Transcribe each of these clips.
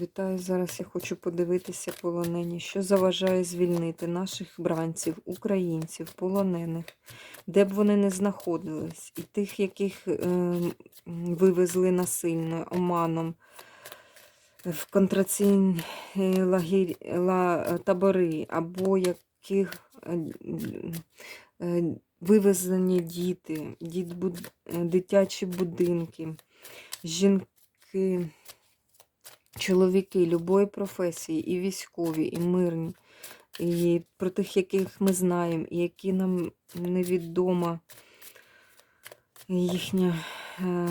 Вітаю. Зараз я хочу подивитися полонені, що заважає звільнити наших бранців, українців, полонених, де б вони не знаходились, і тих, яких е, вивезли насильно, оманом в контраційні лагері, ла, табори, або яких е, е, вивезені діти, діт, е, дитячі будинки, жінки чоловіки любої професії, і військові, і мирні, і про тих, яких ми знаємо, і які нам невідомо їхнє е,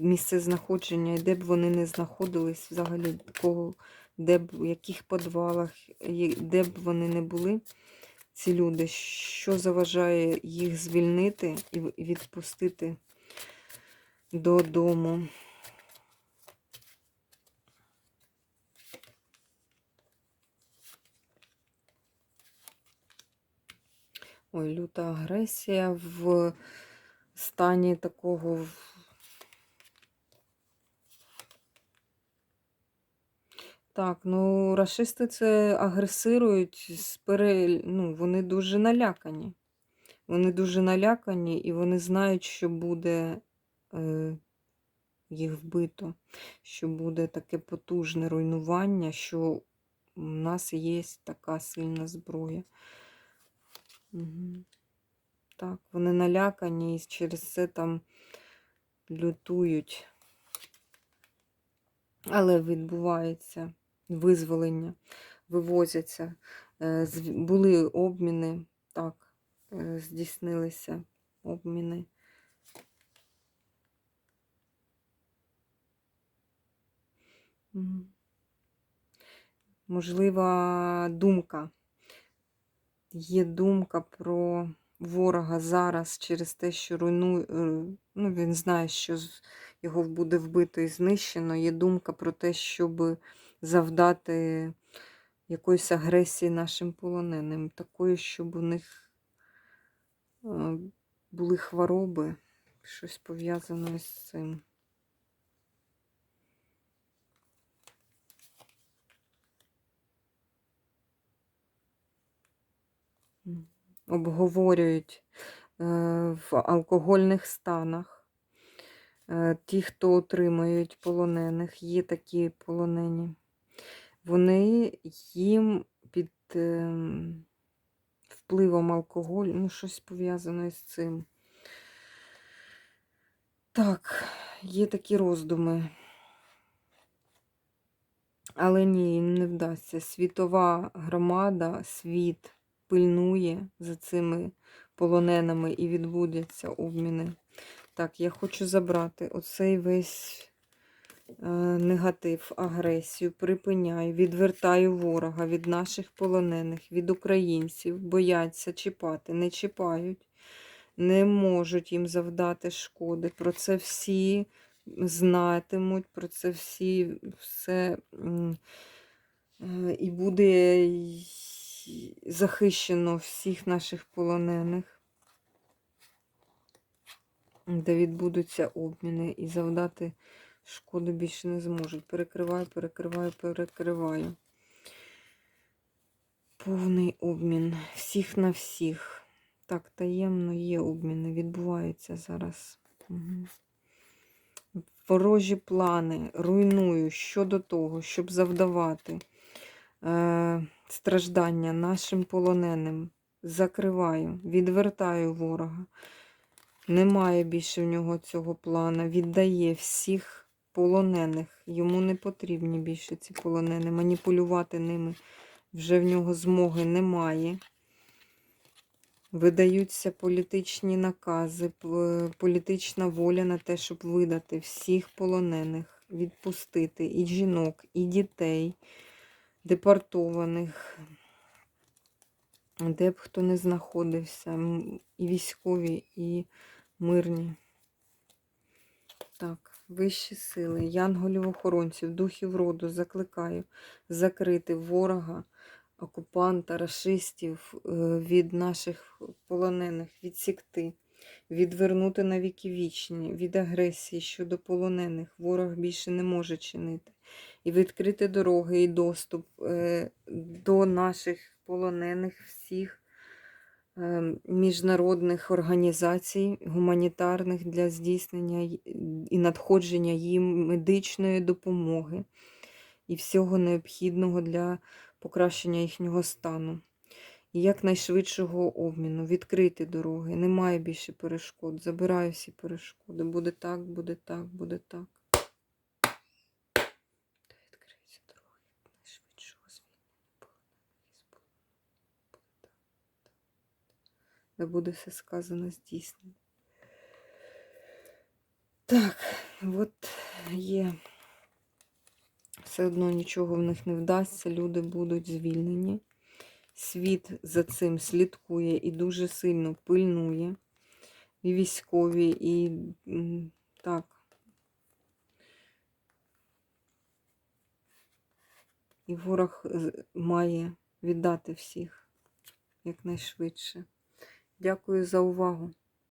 місце знаходження, і де б вони не знаходились, взагалі, кого, де б, в яких підвалах, де б вони не були, ці люди, що заважає їх звільнити і відпустити додому. Ой, люта агресія в стані такого. Так, ну рашисти це агресирують пере... ну, вони дуже налякані. Вони дуже налякані і вони знають, що буде е, їх вбито, що буде таке потужне руйнування, що у нас є така сильна зброя. Так, вони налякані і через це там лютують. Але відбувається визволення, вивозяться. Е, Були обміни, так, е, здійснилися обміни. Можлива думка. Є думка про ворога зараз через те, що руйнує. Ну, він знає, що його буде вбито і знищено. Є думка про те, щоб завдати якоїсь агресії нашим полоненим, такої, щоб у них е, були хвороби, щось пов'язане з цим. Обговорюють е, в алкогольних станах. Е, Ті, хто отримують полонених, є такі полонені. Вони їм під ем, впливом алкоголю, ну, щось пов'язане з цим. Так, є такі роздуми. Але ні, їм не вдасться. Світова громада, світ пильнує за цими полоненими і відбудуться обміни. Так, я хочу забрати оцей весь е, негатив, агресію, припиняю, відвертаю ворога від наших полонених, від українців, бояться чіпати, не чіпають, не можуть їм завдати шкоди. Про це всі знатимуть, про це всі все е, і буде захищено всіх наших полонених, де відбудуться обміни і завдати шкоди більше не зможуть. Перекриваю, перекриваю, перекриваю. Повний обмін всіх на всіх. Так, таємно є обміни, відбуваються зараз. Угу. Ворожі плани руйную щодо того, щоб завдавати е, страждання нашим полоненим. Закриваю, відвертаю ворога. Немає більше в нього цього плана. Віддає всіх полонених. Йому не потрібні більше ці полонени. Маніпулювати ними вже в нього змоги немає. Видаються політичні накази, політична воля на те, щоб видати всіх полонених, відпустити і жінок, і дітей, депортованих, де б хто не знаходився, і військові, і мирні. Так, вищі сили, янголів-охоронців, духів роду закликаю закрити ворога, окупанта, рашистів е, від наших полонених, відсікти, відвернути на віки вічні, від агресії щодо полонених. Ворог більше не може чинити. І відкрити дороги і доступ е, до наших полонених всіх е, міжнародних організацій гуманітарних для здійснення і надходження їм медичної допомоги і всього необхідного для покращення їхнього стану. І якнайшвидшого обміну, відкрити дороги. Немає більше перешкод. Забираю всі перешкоди. Буде так, буде так, буде так. Та відкриються дороги якнайшвидшого звільнення полонених із полону. Буде так, так. Да буде все сказано здійснено. Так, от є. Все одно нічого в них не вдасться, люди будуть звільнені. Світ за цим слідкує і дуже сильно пильнує. І військові, і так. І ворог має віддати всіх якнайшвидше. Дякую за увагу.